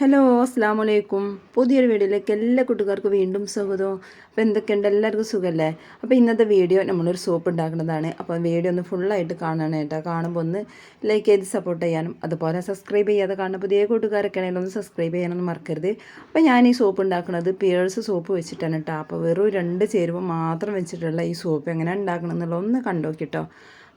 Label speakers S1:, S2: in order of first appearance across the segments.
S1: Hello അസ്സാം വലൈക്കും പുതിയൊരു വീഡിയോയിലേക്ക് എല്ലാ കൂട്ടുകാർക്കും വീണ്ടും സ്വാഗതം. അപ്പോൾ എന്തൊക്കെയുണ്ട്? എല്ലാവർക്കും സുഖമല്ലേ അപ്പോൾ ഇന്നത്തെ വീഡിയോ നമ്മളൊരു സോപ്പ് ഉണ്ടാക്കുന്നതാണ്. അപ്പോൾ വീഡിയോ ഒന്ന് ഫുള്ളായിട്ട് കാണണം കേട്ടോ. കാണുമ്പോൾ ഒന്ന് ലൈക്ക് ചെയ്ത് സപ്പോർട്ട് ചെയ്യാനും അതുപോലെ സബ്സ്ക്രൈബ് ചെയ്യാതെ കാണുന്ന പുതിയ കൂട്ടുകാരൊക്കെ ആണെങ്കിലും ഒന്ന് സബ്സ്ക്രൈബ് ചെയ്യാനൊന്നും മറക്കരുത്. അപ്പോൾ ഞാൻ ഈ സോപ്പ് ഉണ്ടാക്കുന്നത് പിയേഴ്സ് സോപ്പ് വെച്ചിട്ടാണ് കേട്ടോ. അപ്പോൾ വെറും രണ്ട് ചേരുവ മാത്രം വെച്ചിട്ടുള്ള ഈ സോപ്പ് എങ്ങനെ ഉണ്ടാക്കണം എന്നുള്ളത് ഒന്ന് കണ്ടോക്കിട്ടോ.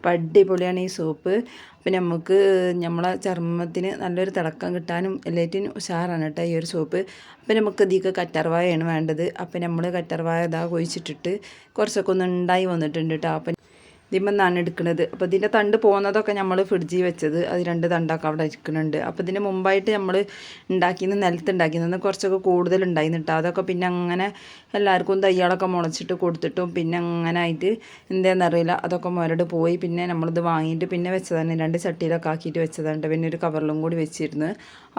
S1: അപ്പം അടിപൊളിയാണ് ഈ സോപ്പ്. അപ്പം നമുക്ക് നമ്മളെ ചർമ്മത്തിന് നല്ലൊരു തിളക്കം കിട്ടാനും എല്ലാറ്റിനും ഉഷാറാണ് കേട്ടോ ഈ ഒരു സോപ്പ്. അപ്പം നമുക്ക് ഇതിക്ക് കറ്റർവായാണ് വേണ്ടത്. അപ്പം നമ്മൾ കറ്റർവായ ഇതാ കൊഴിച്ചിട്ടിട്ട് കുറച്ചൊക്കെ ഒന്ന് ഉണ്ടായി വന്നിട്ടുണ്ട് കേട്ടോ അപ്പം ഇതിമെന്നാണ് എടുക്കുന്നത്. അപ്പോൾ ഇതിന്റെ തണ്ട് പോകുന്നതൊക്കെ നമ്മൾ ഫ്രിഡ്ജിൽ വെച്ചത്. അത് രണ്ട് തണ്ടൊക്കെ അവിടെ ഇരിക്കുന്നുണ്ട്. അപ്പോൾ ഇതിന് മുമ്പായിട്ട് നമ്മൾ ഉണ്ടാക്കിയെന്ന് നിലത്ത് ഉണ്ടാക്കിയെന്ന് കുറച്ചൊക്കെ കൂടുതൽ ഉണ്ടായിരുന്നു അതൊക്കെ പിന്നെ അങ്ങനെ എല്ലാവർക്കും തയ്യാളൊക്കെ മുളച്ചിട്ട് കൊടുത്തിട്ടും പിന്നെ അങ്ങനെ ആയിട്ട് എന്താണെന്നറിയില്ല അതൊക്കെ മുരട് പോയി പിന്നെ നമ്മളിത് വാങ്ങിയിട്ട് പിന്നെ വെച്ചതാണ്. രണ്ട് ചട്ടിയിലൊക്കെ ആക്കിയിട്ട് വെച്ചതാണ് പിന്നെ ഒരു കവറിലും കൂടി വെച്ചിരുന്നു.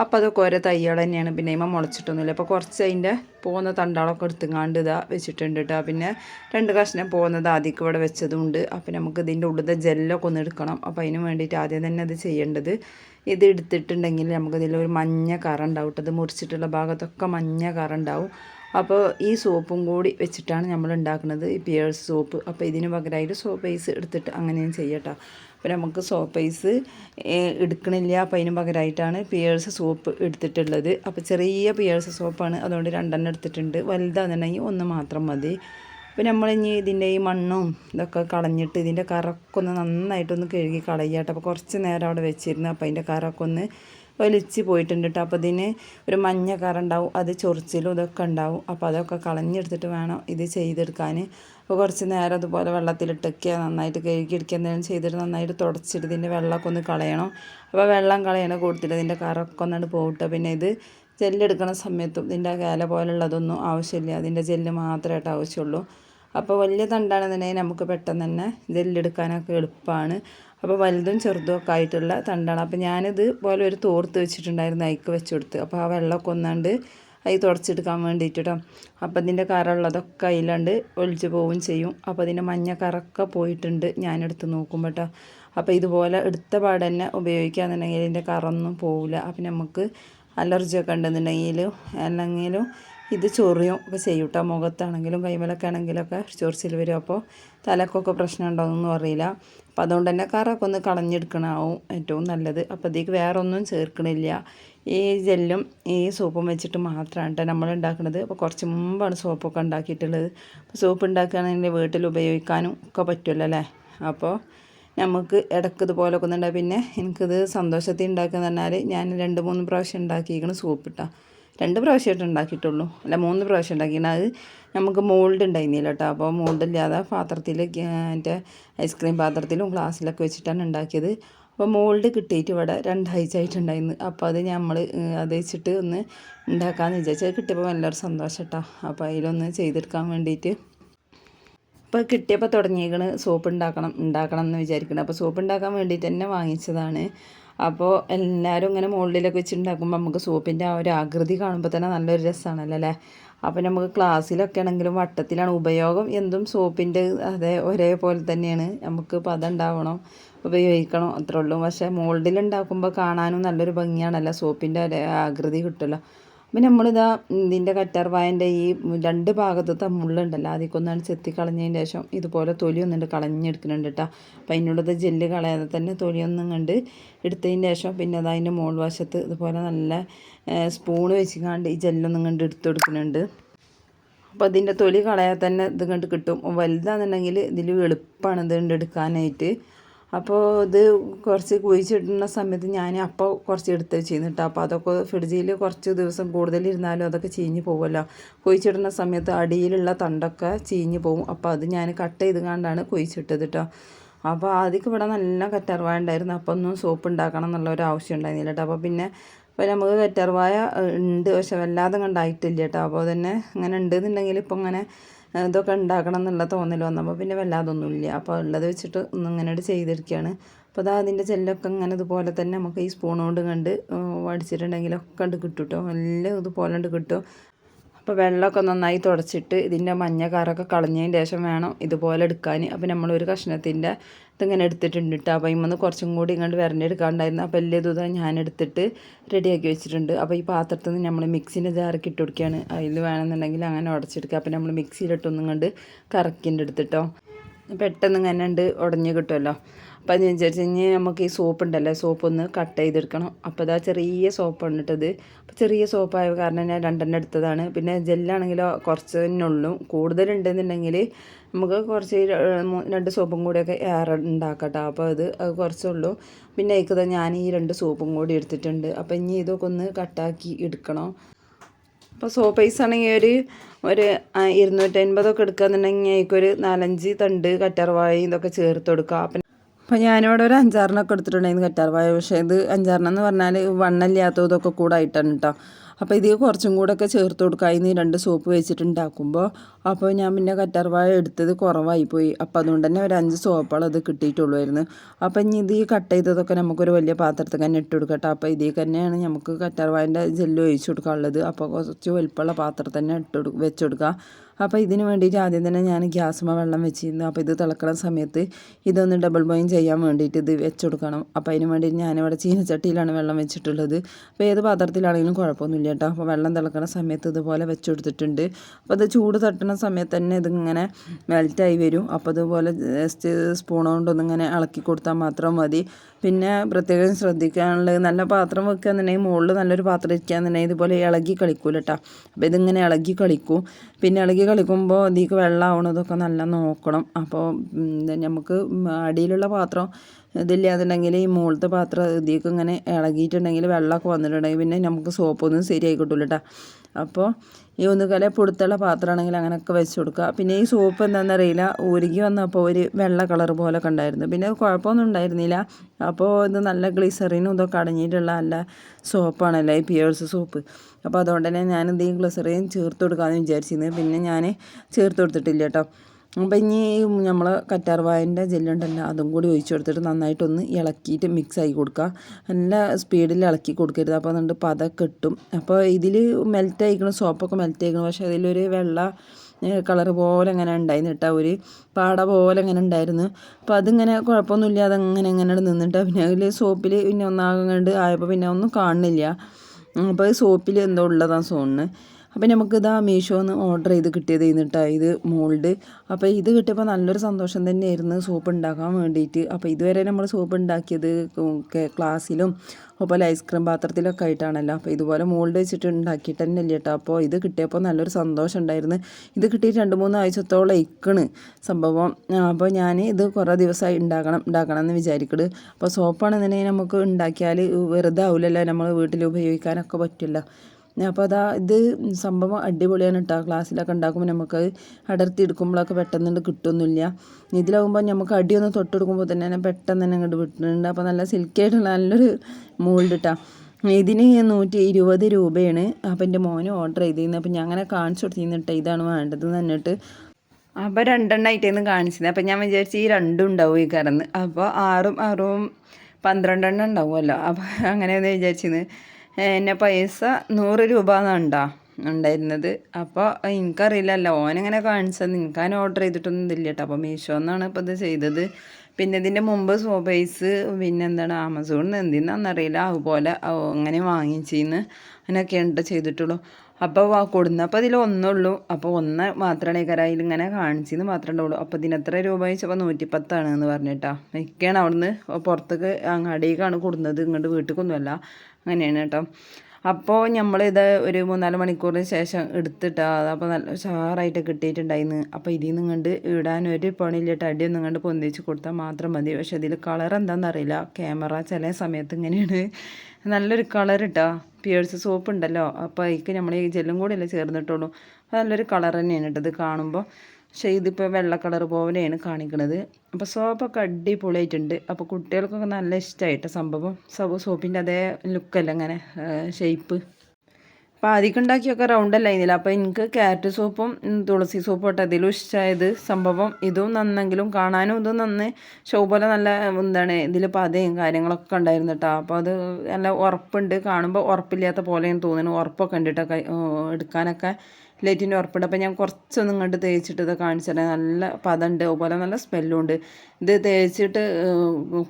S1: അപ്പോൾ അതൊക്കെ ഓരോ തയ്യാൾ തന്നെയാണ്. പിന്നെ ഇമ്മ മുളച്ചിട്ടൊന്നുമില്ല. അപ്പോൾ കുറച്ച് അതിന്റെ പോകുന്ന തണ്ടാളൊക്കെ എടുത്തുങ്ങാണ്ട് ഇതാ വെച്ചിട്ടുണ്ട് കേട്ടോ പിന്നെ രണ്ട് കഷ്ണം പോകുന്നത് ആദ്യം ഇവിടെ വെച്ചതുണ്ട്. അപ്പോൾ നമുക്ക് ഇതിന്റെ ഉള്ളിലത്തെ ജെല്ലൊക്കെ ഒന്ന് എടുക്കണം. അപ്പോൾ അതിന് വേണ്ടിയിട്ട് ആദ്യം തന്നെ അത് ചെയ്യേണ്ടത് ഇത് എടുത്തിട്ടുണ്ടെങ്കിൽ നമുക്കിതിലൊരു മഞ്ഞ കറ ഉണ്ടാവും ഇത് മുറിച്ചിട്ടുള്ള ഭാഗത്തൊക്കെ മഞ്ഞ കറ ഉണ്ടാവും. അപ്പോൾ ഈ സോപ്പും കൂടി വെച്ചിട്ടാണ് നമ്മൾ ഉണ്ടാക്കുന്നത് ഈ പിയേഴ്സ് സോപ്പ്. അപ്പോൾ ഇതിന് പകരമായിട്ട് സോപ്പ് ഐസ് എടുത്തിട്ട് അങ്ങനെയും ചെയ്യട്ടോ അപ്പോൾ നമുക്ക് സോപ്പ് ഐസ് എടുക്കണില്ല. അപ്പോൾ അതിന് പകരമായിട്ടാണ് പിയേഴ്സ് സോപ്പ് എടുത്തിട്ടുള്ളത്. അപ്പോൾ ചെറിയ പിയേഴ്സ് സോപ്പാണ്. അതുകൊണ്ട് രണ്ടെണ്ണം എടുത്തിട്ടുണ്ട്. വലുതാണെന്നുണ്ടെങ്കിൽ ഒന്ന് മാത്രം മതി. അപ്പോൾ നമ്മളിനി ഇതിന്റെ ഈ മണ്ണും ഇതൊക്കെ കളഞ്ഞിട്ട് ഇതിന്റെ കറക്കൊന്ന് ഒന്ന് നന്നായിട്ടൊന്ന് കഴുകി കളയാട്ടോ അപ്പോൾ കുറച്ച് നേരം അവിടെ വെച്ചിരുന്നു. അപ്പോൾ അതിന്റെ കറൊക്കെ ഒന്ന് പോയിട്ടുണ്ട് കേട്ടോ. അപ്പോൾ ഇതിന് ഒരു മഞ്ഞ കറ ഉണ്ടാവും. അത് ചൊറിച്ചിലും ഇതൊക്കെ ഉണ്ടാവും. അപ്പോൾ അതൊക്കെ കളഞ്ഞെടുത്തിട്ട് വേണം ഇത് ചെയ്തെടുക്കാൻ അപ്പോൾ കുറച്ച് നേരം അതുപോലെ വെള്ളത്തിലിട്ടൊക്കെ നന്നായിട്ട് കഴുകിയെടുക്കുക എന്തെങ്കിലും ചെയ്തിട്ട് നന്നായിട്ട് തുടച്ചിട്ട് ഇതിന്റെ വെള്ളമൊക്കെ ഒന്ന് കളയണം. അപ്പോൾ വെള്ളം കളയണ കൊടുത്തിട്ട് ഇതിന്റെ കറൊക്കെ ഒന്നാണ് പോകട്ടെ പിന്നെ ഇത് ജെല്ലെടുക്കണ സമയത്തും ഇതിന്റെ കേല പോലുള്ളതൊന്നും ആവശ്യമില്ല. അതിന്റെ ജെല്ല് മാത്രമായിട്ട് ആവശ്യമുള്ളൂ. അപ്പോൾ വലിയ തണ്ടാണെന്നുണ്ടെങ്കിൽ നമുക്ക് പെട്ടെന്ന് തന്നെ ജെല്ലെടുക്കാനൊക്കെ എളുപ്പമാണ് അപ്പോൾ വലുതും ചെറുതും ഒക്കെ ആയിട്ടുള്ള തണ്ടാണ്. അപ്പോൾ ഞാനിത് പോലെ ഒരു തോർത്ത് വെച്ചിട്ടുണ്ടായിരുന്നു അയക്ക് വെച്ച് കൊടുത്ത്. അപ്പോൾ ആ വെള്ളമൊക്കെ ഒന്നാണ്ട് അതിൽ തുടച്ചെടുക്കാൻ വേണ്ടിയിട്ട് കേട്ടോ അപ്പോൾ കറുള്ളതൊക്കെ അതിലാണ്ട് ഒളിച്ച് പോവുകയും ചെയ്യും. അപ്പോൾ അതിന്റെ മഞ്ഞ കറൊക്കെ പോയിട്ടുണ്ട് ഞാനെടുത്ത് നോക്കുമ്പോൾ കേട്ടോ അപ്പോൾ ഇതുപോലെ എടുത്ത പാടെ തന്നെ ഉപയോഗിക്കുകയാണെന്നുണ്ടെങ്കിൽ ഇതിന്റെ കറൊന്നും പോവില്ല അപ്പം നമുക്ക് അലർജിയൊക്കെ ഉണ്ടെന്നുണ്ടെങ്കിലും അല്ലെങ്കിലും ഇത് ചൊറിയും ഒക്കെ ചെയ്യും കേട്ടോ മുഖത്താണെങ്കിലും കൈമലൊക്കെ ആണെങ്കിലൊക്കെ ചൊറിച്ചിൽ വരും. അപ്പോൾ തലക്കൊക്കെ പ്രശ്നം ഉണ്ടോയെന്നൊന്നും അറിയില്ല. അപ്പം അതുകൊണ്ട് തന്നെ കറൊക്കെ ഒന്ന് കളഞ്ഞെടുക്കണമാവും ഏറ്റവും നല്ലത്. അപ്പോൾ ഇതിലേക്ക് വേറെ ഒന്നും ചേർക്കണില്ല. ഈ ജെല്ലും ഈ സോപ്പും വെച്ചിട്ട് മാത്രമാണ് കേട്ടോ നമ്മൾ ഉണ്ടാക്കുന്നത് അപ്പോൾ കുറച്ച് മുമ്പാണ് സോപ്പൊക്കെ ഉണ്ടാക്കിയിട്ടുള്ളത്. അപ്പോൾ സോപ്പ് ഉണ്ടാക്കുകയാണെങ്കിൽ വീട്ടിൽ ഉപയോഗിക്കാനും ഒക്കെ പറ്റുമല്ലോ അല്ലേ? അപ്പോൾ നമുക്ക് ഇടയ്ക്ക് ഇതുപോലൊക്കെ ഒന്നുണ്ടായി പിന്നെ എനിക്കിത് സന്തോഷത്തിൽ ഉണ്ടാക്കുക എന്ന് പറഞ്ഞാൽ ഞാൻ രണ്ട് മൂന്ന് പ്രാവശ്യം ഉണ്ടാക്കിയിരിക്കണം സോപ്പ് ഇട്ടാൽ രണ്ട് പ്രാവശ്യമായിട്ട് ഉണ്ടാക്കിയിട്ടുള്ളൂ. അല്ല മൂന്ന് പ്രാവശ്യം ഉണ്ടാക്കിയാണ് അത് നമുക്ക് മോൾഡ് ഉണ്ടായിരുന്നില്ല കേട്ടോ. അപ്പോൾ മോൾഡ് ഇല്ലാതെ പാത്രത്തിൽ എന്റെ ഐസ്ക്രീം പാത്രത്തിലും ഗ്ലാസ്സിലൊക്കെ വെച്ചിട്ടാണ് ഉണ്ടാക്കിയത്. അപ്പോൾ മോൾഡ് കിട്ടിയിട്ട് ഇവിടെ രണ്ടാഴ്ച ആയിട്ടുണ്ടായിരുന്നു. അപ്പോൾ അത് നമ്മൾ അത് വെച്ചിട്ട് ഒന്ന് ഉണ്ടാക്കാമെന്ന് വിചാരിച്ചത് കിട്ടിയപ്പോൾ നല്ലൊരു സന്തോഷം കേട്ടോ. അപ്പോൾ അതിലൊന്ന് ചെയ്തെടുക്കാൻ വേണ്ടിയിട്ട്. അപ്പോൾ കിട്ടിയപ്പോൾ തുടങ്ങിയേക്കണ്. സോപ്പ് ഉണ്ടാക്കണം ഉണ്ടാക്കണം എന്ന് വിചാരിക്കണം. അപ്പോൾ സോപ്പ് ഉണ്ടാക്കാൻ വേണ്ടിയിട്ട് തന്നെ വാങ്ങിച്ചതാണ്. അപ്പോൾ എല്ലാവരും ഇങ്ങനെ മുകളിലൊക്കെ വെച്ചിട്ടുണ്ടാക്കുമ്പോൾ നമുക്ക് സോപ്പിന്റെ ആ ഒരു ആകൃതി കാണുമ്പോൾ തന്നെ നല്ലൊരു രസമാണല്ലോ അല്ലേ? അപ്പോൾ നമുക്ക് ക്ലാസ്സിലൊക്കെ ആണെങ്കിലും വട്ടത്തിലാണ് ഉപയോഗം എന്തും സോപ്പിന്റെ അതേ ഒരേപോലെ തന്നെയാണ്. നമുക്ക് ഇപ്പോൾ അതുണ്ടാവണം ഉപയോഗിക്കണം അത്രേ ഉള്ളൂ. പക്ഷേ മോൾഡിൽ ഉണ്ടാക്കുമ്പോൾ കാണാനും നല്ലൊരു ഭംഗിയാണല്ലോ സോപ്പിന്റെ ആകൃതി കിട്ടുമല്ലോ അപ്പം നമ്മളിതാ ഇതിന്റെ കറ്റാർവായന്റെ ഈ രണ്ട് ഭാഗത്തത്തെ മുള്ളുണ്ടല്ലോ അതിക്കൊന്നാണ് ചെത്തി കളഞ്ഞതിന് ശേഷം ഇതുപോലെ തൊലി ഒന്നുണ്ട് കളഞ്ഞെടുക്കുന്നുണ്ട് കേട്ടോ അപ്പം അതിനുള്ളത് ജെല്ല് കളയാതെ തന്നെ തൊലിയൊന്നും കണ്ട് എടുത്തതിന് ശേഷം പിന്നെ അത് അതിന്റെ മുകൾ വശത്ത് ഇതുപോലെ നല്ല സ്പൂണ് വെച്ച് ഈ ജെല്ലൊന്നും കണ്ട് എടുത്തു കൊടുക്കുന്നുണ്ട്. അപ്പോൾ അതിന്റെ തൊലി കളയാതെ തന്നെ ഇത് കണ്ട് കിട്ടും. വലുതാണെന്നുണ്ടെങ്കിൽ ഇതിൽ എളുപ്പമാണ് ഇത് എടുക്കാനായിട്ട്. അപ്പോൾ ഇത് കുറച്ച് കുഴിച്ചിടുന്ന സമയത്ത് ഞാൻ അപ്പോൾ കുറച്ച് എടുത്ത് വെച്ചിരുന്നു കേട്ടോ അപ്പോൾ അതൊക്കെ ഫ്രിഡ്ജിൽ കുറച്ച് ദിവസം കൂടുതലിരുന്നാലും അതൊക്കെ ചീഞ്ഞ് പോകുമല്ലോ കുഴിച്ചിടുന്ന സമയത്ത് അടിയിലുള്ള തണ്ടൊക്കെ ചീഞ്ഞ് പോകും അപ്പോൾ അത് ഞാൻ കട്ട് ചെയ്ത് കണ്ടാണ് കുഴിച്ചിട്ടത് കേട്ടോ അപ്പോൾ ആദ്യം ഇവിടെ നല്ല കറ്റർവായ ഉണ്ടായിരുന്നു. അപ്പോൾ ഒന്നും സോപ്പ് ഉണ്ടാക്കണം എന്നുള്ള ഒരു ആവശ്യം ഉണ്ടായിരുന്നില്ല കേട്ടോ അപ്പോൾ പിന്നെ അപ്പോൾ നമുക്ക് കറ്റർവായ ഉണ്ട്. പക്ഷെ വല്ലാതെ കണ്ടായിട്ടില്ല കേട്ടോ അപ്പോൾ തന്നെ അങ്ങനെ ഉണ്ടെന്നുണ്ടെങ്കിൽ ഇപ്പോൾ ഇങ്ങനെ ഇതൊക്കെ ഉണ്ടാക്കണം എന്നുള്ള തോന്നൽ വന്നപ്പോൾ പിന്നെ വല്ലാതൊന്നുമില്ല. അപ്പോൾ ഉള്ളത് വെച്ചിട്ട് ഒന്ന് ഇങ്ങനെ ചെയ്തെടുക്കുകയാണ് അപ്പോൾ അതാ അതിന്റെ ചെല്ലൊക്കെ ഇങ്ങനെ ഇതുപോലെ തന്നെ നമുക്ക് ഈ സ്പൂൺ കൊണ്ട് വടിച്ചിട്ടുണ്ടെങ്കിലൊക്കെ കണ്ട് കിട്ടും കേട്ടോ എല്ലാം ഇതുപോലെ കണ്ട് കിട്ടും. അപ്പോൾ വെള്ളമൊക്കെ നന്നായി തുടച്ചിട്ട് ഇതിന്റെ മഞ്ഞ കാറൊക്കെ കളഞ്ഞതിന് ശേഷം വേണം ഇതുപോലെ എടുക്കാൻ. അപ്പോൾ നമ്മൾ ഒരു കഷ്ണത്തിന്റെ ഇതിങ്ങനെ എടുത്തിട്ടുണ്ട് കേട്ടോ. അപ്പോൾ ഇമ്മന്ന് കുറച്ചും കൂടി ഇങ്ങോട്ട് വരണ്ടെടുക്കാണ്ടായിരുന്നു. അപ്പോൾ എല്ലാ ഇതും ഞാൻ എടുത്തിട്ട് റെഡിയാക്കി വെച്ചിട്ടുണ്ട്. അപ്പോൾ ഈ പാത്രത്തിൽ നിന്ന് നമ്മൾ മിക്സിന്റെ ജാറൊക്കെ ഇട്ട് കൊടുക്കുകയാണ്. അതിൽ വേണമെന്നുണ്ടെങ്കിൽ അങ്ങനെ ഉടച്ചെടുക്കുക അപ്പോൾ നമ്മൾ മിക്സിയിലിട്ടൊന്നും കണ്ട് കറക്കിന്റെ എടുത്തിട്ടോ പെട്ടെന്ന് ഇങ്ങനെ ഉണ്ട് ഉടഞ്ഞ് കിട്ടുമല്ലോ. അപ്പോൾ അതിന് വിചാരിച്ച് നമുക്ക് ഈ സോപ്പ് ഉണ്ടല്ലോ സോപ്പ് ഒന്ന് കട്ട് ചെയ്തെടുക്കണം. അപ്പോൾ ഇതാ ചെറിയ സോപ്പാണ് ഇട്ടത് അപ്പോൾ ചെറിയ സോപ്പായ കാരണം ഞാൻ രണ്ടെണ്ണം എടുത്തതാണ്. പിന്നെ ജെല്ലാണെങ്കിലോ കുറച്ച് തന്നെ ഉള്ളൂ. കൂടുതലുണ്ടെന്നുണ്ടെങ്കിൽ നമുക്ക് കുറച്ച് രണ്ട് സോപ്പും കൂടിയൊക്കെ ഏറെ ഉണ്ടാക്കട്ടോ അപ്പോൾ അത് അത് കുറച്ചുള്ളൂ പിന്നെ അതിക്കത് ഞാൻ ഈ രണ്ട് സോപ്പും കൂടി എടുത്തിട്ടുണ്ട്. അപ്പോൾ ഇനി ഇതൊക്കെ ഒന്ന് കട്ടാക്കി എടുക്കണം. അപ്പോൾ സോപ്പ് പൈസ ആണെങ്കിൽ ഒരു ഒരു ഇരുന്നൂറ്റൻപതൊക്കെ എടുക്കുകയെന്നുണ്ടെങ്കിൽ അതിക്കൊരു നാലഞ്ച് തണ്ട് കറ്റാർവാഴ ഇതൊക്കെ ചേർത്ത് കൊടുക്കുക അപ്പം അപ്പോൾ ഞാനിവിടെ ഒരു അഞ്ചാറിനൊക്കെ എടുത്തിട്ടുണ്ടായിരുന്നു കറ്റാർവാഴ പക്ഷേ ഇത് അഞ്ചാറിനെന്ന് എന്ന് പറഞ്ഞാൽ വണ്ണമില്ലാത്തതൊക്കെ കൂടെ ആയിട്ടാണ് കേട്ടോ അപ്പോൾ ഇത് കുറച്ചും കൂടെ ഒക്കെ ചേർത്ത് കൊടുക്കുക അതിന് രണ്ട് സോപ്പ് വെച്ചിട്ടുണ്ടാക്കുമ്പോൾ അപ്പോൾ ഞാൻ പിന്നെ കറ്റാർവാഴ എടുത്തത് കുറവായി പോയി. അപ്പോൾ അതുകൊണ്ട് തന്നെ ഒരു അഞ്ച് സോപ്പുകൾ അത് കിട്ടിയിട്ടുള്ളായിരുന്നു. അപ്പോൾ ഇനി ഇത് കട്ട് ചെയ്തതൊക്കെ നമുക്കൊരു വലിയ പാത്രത്തിൽ തന്നെ ഇട്ട് കൊടുക്കട്ടെ അപ്പോൾ ഇതിൽ തന്നെയാണ് നമുക്ക് കറ്റാർവാഴന്റെ ജെല്ല് ഒഴിച്ചു കൊടുക്കാനുള്ളത്. അപ്പോൾ കുറച്ച് വലുപ്പമുള്ള പാത്രത്തിൽ തന്നെ ഇട്ട് വെച്ച് കൊടുക്കുക അപ്പോൾ ഇതിന് വേണ്ടിയിട്ട് ആദ്യം തന്നെ ഞാൻ ഗ്യാസ്മ വെള്ളം വെച്ചിരുന്നു. അപ്പോൾ ഇത് തിളക്കണ സമയത്ത് ഇതൊന്ന് ഡബിൾ ബോയിൻ ചെയ്യാൻ വേണ്ടിയിട്ട് ഇത് വെച്ച് കൊടുക്കണം. അപ്പോൾ അതിന് വേണ്ടി ഞാനിവിടെ ചീനച്ചട്ടിയിലാണ് വെള്ളം വെച്ചിട്ടുള്ളത്. അപ്പോൾ ഏത് പാത്രത്തിലാണെങ്കിലും കുഴപ്പമൊന്നുമില്ല കേട്ടോ. അപ്പോൾ വെള്ളം തിളക്കണ സമയത്ത് ഇതുപോലെ വെച്ച് കൊടുത്തിട്ടുണ്ട്. അപ്പോൾ അത് ചൂട് തട്ടുന്ന സമയത്ത് തന്നെ ഇതിങ്ങനെ മെൽറ്റായി വരും. അപ്പോൾ അതുപോലെ ജസ്റ്റ് സ്പൂൺ കൊണ്ടൊന്നിങ്ങനെ ഇളക്കി കൊടുത്താൽ മാത്രം മതി. പിന്നെ പ്രത്യേകം ശ്രദ്ധിക്കാനുള്ളത് നല്ല പാത്രം വെക്കുകയെന്നുണ്ടെങ്കിൽ മുകളിൽ നല്ലൊരു പാത്രം ഇരിക്കുകയെന്നുണ്ടെങ്കിൽ ഇതുപോലെ ഇളകി കളിക്കൂല കേട്ടോ അപ്പോൾ ഇതിങ്ങനെ ഇളകി കളിക്കും. പിന്നെ ഇളകി കളിക്കുമ്പോൾ അധികം വെള്ളം ആവണതൊക്കെ നല്ല നോക്കണം. അപ്പോൾ നമുക്ക് അടിയിലുള്ള പാത്രം ഇതില്ലാന്നുണ്ടെങ്കിൽ ഈ മുകളിലത്തെ പാത്രം ഇതിലേക്ക് ഇങ്ങനെ ഇളകിയിട്ടുണ്ടെങ്കിൽ വെള്ളമൊക്കെ വന്നിട്ടുണ്ടെങ്കിൽ പിന്നെ നമുക്ക് സോപ്പൊന്നും ശരിയായി കിട്ടില്ല കേട്ടോ അപ്പോൾ ഈ ഒന്നുകല പൊടുത്തുള്ള പാത്രമാണെങ്കിൽ അങ്ങനെയൊക്കെ വെച്ച് കൊടുക്കുക. പിന്നെ ഈ സോപ്പ് എന്താണെന്നറിയില്ല ഉരുകി വന്നപ്പോൾ ഒരു വെള്ള കളർ പോലൊക്കെ ഉണ്ടായിരുന്നു. പിന്നെ കുഴപ്പമൊന്നും ഉണ്ടായിരുന്നില്ല. അപ്പോൾ ഇത് നല്ല ഗ്ലിസറിനും ഇതൊക്കെ അടങ്ങിയിട്ടുള്ള നല്ല സോപ്പാണല്ലോ ഈ പിയേഴ്സ് സോപ്പ്. അപ്പോൾ അതുകൊണ്ട് തന്നെ ഞാനിത് ഈ ഗ്ലിസറിൻ ചേർത്ത് കൊടുക്കാമെന്ന് വിചാരിച്ചിരുന്നു. പിന്നെ ഞാൻ ചേർത്ത് കൊടുത്തിട്ടില്ല കേട്ടോ. അപ്പം ഇനി നമ്മൾ കറ്റാർവായന്റെ ജെല്ലുണ്ടല്ലോ അതും കൂടി ഒഴിച്ചു കൊടുത്തിട്ട് നന്നായിട്ടൊന്ന് ഇളക്കിയിട്ട് മിക്സ് ആക്കി കൊടുക്കുക. നല്ല സ്പീഡിൽ ഇളക്കി കൊടുക്കരുത്. അപ്പോൾ അതുകൊണ്ട് പത കിട്ടും. അപ്പോൾ ഇതിൽ മെൽറ്റ് ആയിക്കണം സോപ്പൊക്കെ മെൽറ്റ് ആയിക്കണം. പക്ഷേ അതിലൊരു വെള്ള കളർ പോലെ അങ്ങനെ ഉണ്ടായിരുന്നു കേട്ടോ. ഒരു പാട പോലെ അങ്ങനെ ഉണ്ടായിരുന്നു. അപ്പോൾ അതിങ്ങനെ കുഴപ്പമൊന്നുമില്ല. അതങ്ങനെ ഇങ്ങനെ നിന്നിട്ട് പിന്നെ അതിൽ സോപ്പിൽ പിന്നെ ഒന്നാകണ്ട് ആയപ്പോൾ പിന്നെ ഒന്നും കാണുന്നില്ല. അപ്പോൾ സോപ്പിൽ എന്തോ ഉള്ളതാണ് തോന്നുന്നത് അപ്പോൾ മീഷോ മീഷോന്ന് ഓർഡർ ചെയ്ത് കിട്ടിയത് എന്നിട്ടാ ഇത് മോൾഡ്. അപ്പോൾ ഇത് കിട്ടിയപ്പോൾ നല്ലൊരു സന്തോഷം തന്നെയായിരുന്നു സോപ്പ് ഉണ്ടാക്കാൻ വേണ്ടിയിട്ട്. അപ്പോൾ ഇതുവരെ നമ്മൾ സോപ്പ് ഉണ്ടാക്കിയത് ക്ലാസ്സിലും അതുപോലെ ഐസ്ക്രീം പാത്രത്തിലൊക്കെ ആയിട്ടാണല്ലോ. അപ്പോൾ ഇതുപോലെ മോൾഡ് വെച്ചിട്ട് ഉണ്ടാക്കിയിട്ട് തന്നെ ഇല്ല കേട്ടോ അപ്പോൾ ഇത് കിട്ടിയപ്പോൾ നല്ലൊരു സന്തോഷം ഉണ്ടായിരുന്നു. ഇത് കിട്ടിയിട്ട് രണ്ട് മൂന്ന് ആഴ്ചത്തോളം ഇക്കണ് സംഭവം. അപ്പോൾ ഞാൻ ഇത് കുറേ ദിവസമായി ഉണ്ടാക്കണം ഉണ്ടാക്കണം എന്ന് വിചാരിക്കട് അപ്പോൾ സോപ്പാണെന്നുണ്ടെങ്കിൽ നമുക്ക് ഉണ്ടാക്കിയാൽ വെറുതെ ആവില്ലല്ലോ. നമ്മൾ വീട്ടിൽ ഉപയോഗിക്കാനൊക്കെ പറ്റില്ല. അപ്പോൾ അതാ ഇത് സംഭവം അടിപൊളിയാണ് കേട്ടോ ക്ലാസ്സിലൊക്കെ ഉണ്ടാക്കുമ്പോൾ നമുക്ക് അടർത്തി എടുക്കുമ്പോഴൊക്കെ പെട്ടെന്ന് കിട്ടുന്നില്ല ഇതിലാകുമ്പോൾ നമുക്ക് അടിയൊന്ന് തൊട്ടെടുക്കുമ്പോൾ തന്നെ പെട്ടെന്ന് തന്നെ അങ്ങോട്ട് വിട്ടിട്ടുണ്ട്. അപ്പോൾ നല്ല സിൽക്കായിട്ടുള്ള നല്ലൊരു മോൾഡ് കേട്ടോ ഇതിന് നൂറ്റി ഇരുപത് രൂപയാണ്. അപ്പോൾ എന്റെ മോന് ഓർഡർ ചെയ്തിരുന്നത് അപ്പോൾ ഞാൻ അങ്ങനെ കാണിച്ചു കൊടുത്തിരുന്നിട്ട് ഇതാണ് വേണ്ടത് എന്നിട്ട് അപ്പോൾ രണ്ടെണ്ണമായിട്ടേന്ന് കാണിച്ചത് അപ്പോൾ ഞാൻ വിചാരിച്ചു ഈ രണ്ടും ഉണ്ടാവും ഈ കറന്ന്. അപ്പോൾ ആറും ആറും പന്ത്രണ്ടെണ്ണം ഉണ്ടാവുമല്ലോ. അപ്പോൾ അങ്ങനെയെന്ന് വിചാരിച്ചിരുന്നു. എന്നെ പൈസ നൂറ് രൂപ എന്നുണ്ടോ ഉണ്ടായിരുന്നത്. അപ്പോൾ എനിക്കറിയില്ലല്ലോ ഓനെങ്ങനെ കാണിച്ചത് നിനക്കാൻ ഓർഡർ ചെയ്തിട്ടൊന്നും ഇല്ല കേട്ടോ അപ്പോൾ മീഷോ എന്നാണ് ഇപ്പോൾ ഇത് ചെയ്തത്. പിന്നെ ഇതിന്റെ മുമ്പ് സോബൈസ് പിന്നെ എന്താണ് ആമസോണിൽ നിന്ന് എന്തിനാണെന്നറിയില്ല അതുപോലെ അങ്ങനെ വാങ്ങിച്ചിന്ന്. അങ്ങനെയൊക്കെ ഉണ്ട് ചെയ്തിട്ടുള്ളൂ. അപ്പോൾ കൊടുന്നപ്പോൾ അതിൽ ഒന്നുള്ളൂ. അപ്പോൾ ഒന്ന് മാത്രമേ കരായിൽ ഇങ്ങനെ കാണിച്ചെന്ന് മാത്രമേ ഉള്ളൂ. അപ്പോൾ ഇതിനെത്ര രൂപ ചോദിച്ചപ്പോൾ നൂറ്റിപ്പത്താണ് എന്ന് പറഞ്ഞിട്ടാ. മിക്കാണ് അവിടുന്ന് പുറത്തേക്ക് അങ്ങാടിയേക്കാണ് കൊടുന്നത്. ഇങ്ങോട്ട് വീട്ടിലേക്കൊന്നുമല്ല അങ്ങനെയാണ് കേട്ടോ. അപ്പോൾ നമ്മളിത് ഒരു മൂന്നാൽ മണിക്കൂറിന് ശേഷം എടുത്തിട്ടാ അപ്പോൾ നല്ല ഉഷാറായിട്ട് കിട്ടിയിട്ടുണ്ടായിരുന്നു അപ്പോൾ ഇതിൽ നിന്ന് കണ്ട് ഇടാൻ ഒരു പണിയിലിട്ട് അടിയൊന്നും കണ്ട് പൊന്തിച്ച് കൊടുത്താൽ മാത്രം മതി. പക്ഷേ ഇതിൽ കളർ എന്താണെന്നറിയില്ല ക്യാമറ ചില സമയത്ത് ഇങ്ങനെയാണ്. നല്ലൊരു കളർ ഇട്ടാ. പിയേഴ്സ് സോപ്പ് ഉണ്ടല്ലോ. അപ്പോൾ അതിക്ക് നമ്മൾ ഈ ജെല്ലും കൂടി അല്ലേ ചേർന്നിട്ടുള്ളൂ. നല്ലൊരു കളർ തന്നെയാണ് കേട്ടത് കാണുമ്പോൾ പക്ഷേ ഇതിപ്പോൾ വെള്ള കളർ പോലെയാണ് കാണിക്കുന്നത് അപ്പോൾ സോപ്പൊക്കെ അടിപൊളിയായിട്ടുണ്ട്. അപ്പോൾ കുട്ടികൾക്കൊക്കെ നല്ല ഇഷ്ടമായിട്ട് സംഭവം. സോപ്പ് സോപ്പിന്റെ അതേ ലുക്കല്ല അങ്ങനെ ഷേപ്പ് അപ്പോൾ ആദ്യം ഉണ്ടാക്കിയൊക്കെ റൗണ്ട് അല്ലായിരുന്നില്ല അപ്പോൾ എനിക്ക് ക്യാരറ്റ് സോപ്പും തുളസി സോപ്പും ഒട്ട് അതിലും ഇഷ്ടമായത് സംഭവം. ഇതും നന്നെങ്കിലും കാണാനും ഇതും നന്ന് ഷോ പോലെ നല്ല എന്താണ് ഇതിൽ പതയും കാര്യങ്ങളൊക്കെ ഉണ്ടായിരുന്നു കേട്ടോ അപ്പോൾ അത് നല്ല ഉറപ്പുണ്ട്. കാണുമ്പോൾ ഉറപ്പില്ലാത്ത പോലെയും തോന്നുന്നു ഉറപ്പൊക്കെ ഉണ്ട് കേട്ടോ എടുക്കാനൊക്കെ. ലൈറ്റിന്റെ ഉറപ്പുണ്ട്. അപ്പോൾ ഞാൻ കുറച്ചൊന്നും ഇങ്ങോട്ട് തേച്ചിട്ട് ഇത് കാണിച്ചാലേ നല്ല പദമുണ്ട് അതുപോലെ നല്ല സ്മെല്ലും ഉണ്ട് ഇത് തേച്ചിട്ട്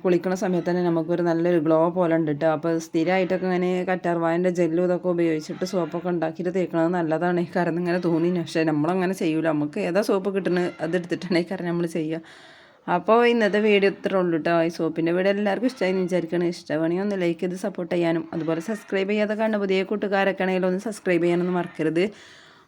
S1: കുളിക്കുന്ന സമയത്ത് തന്നെ നമുക്കൊരു നല്ലൊരു ഗ്ലോ പോലെ ഉണ്ട് കേട്ടോ അപ്പോൾ സ്ഥിരമായിട്ടൊക്കെ ഇങ്ങനെ കറ്റാർവായന്റെ ജെല്ലും ഇതൊക്കെ ഉപയോഗിച്ചിട്ട് സോപ്പൊക്കെ ഉണ്ടാക്കിയിട്ട് തേക്കണത് നല്ലതാണ്. കാരണം ഇങ്ങനെ തോന്നി. പക്ഷേ നമ്മളങ്ങനെ ചെയ്യൂല. നമുക്ക് ഏതാ സോപ്പ് കിട്ടുന്നത് അതെടുത്തിട്ടാണ് കാരണം നമ്മൾ ചെയ്യുക. അപ്പോൾ ഇന്നത്തെ വീഡിയോ ഇത്രേ ഉള്ളൂ കേട്ടോ ഈ സോപ്പിന്റെ വീഡിയോ എല്ലാവർക്കും ഇഷ്ടമായി വിചാരിക്കണം. ഇഷ്ടമാണെങ്കിൽ ഒന്ന് ലൈക്ക് ചെയ്ത് സപ്പോർട്ട് ചെയ്യാനും അതുപോലെ സബ്സ്ക്രൈബ് ചെയ്യാതെ കണ്ട പുതിയ കൂട്ടുകാരൊക്കെ ആണെങ്കിലും ഒന്ന് സബ്സ്ക്രൈബ് ചെയ്യാനൊന്നും മറക്കരുത്.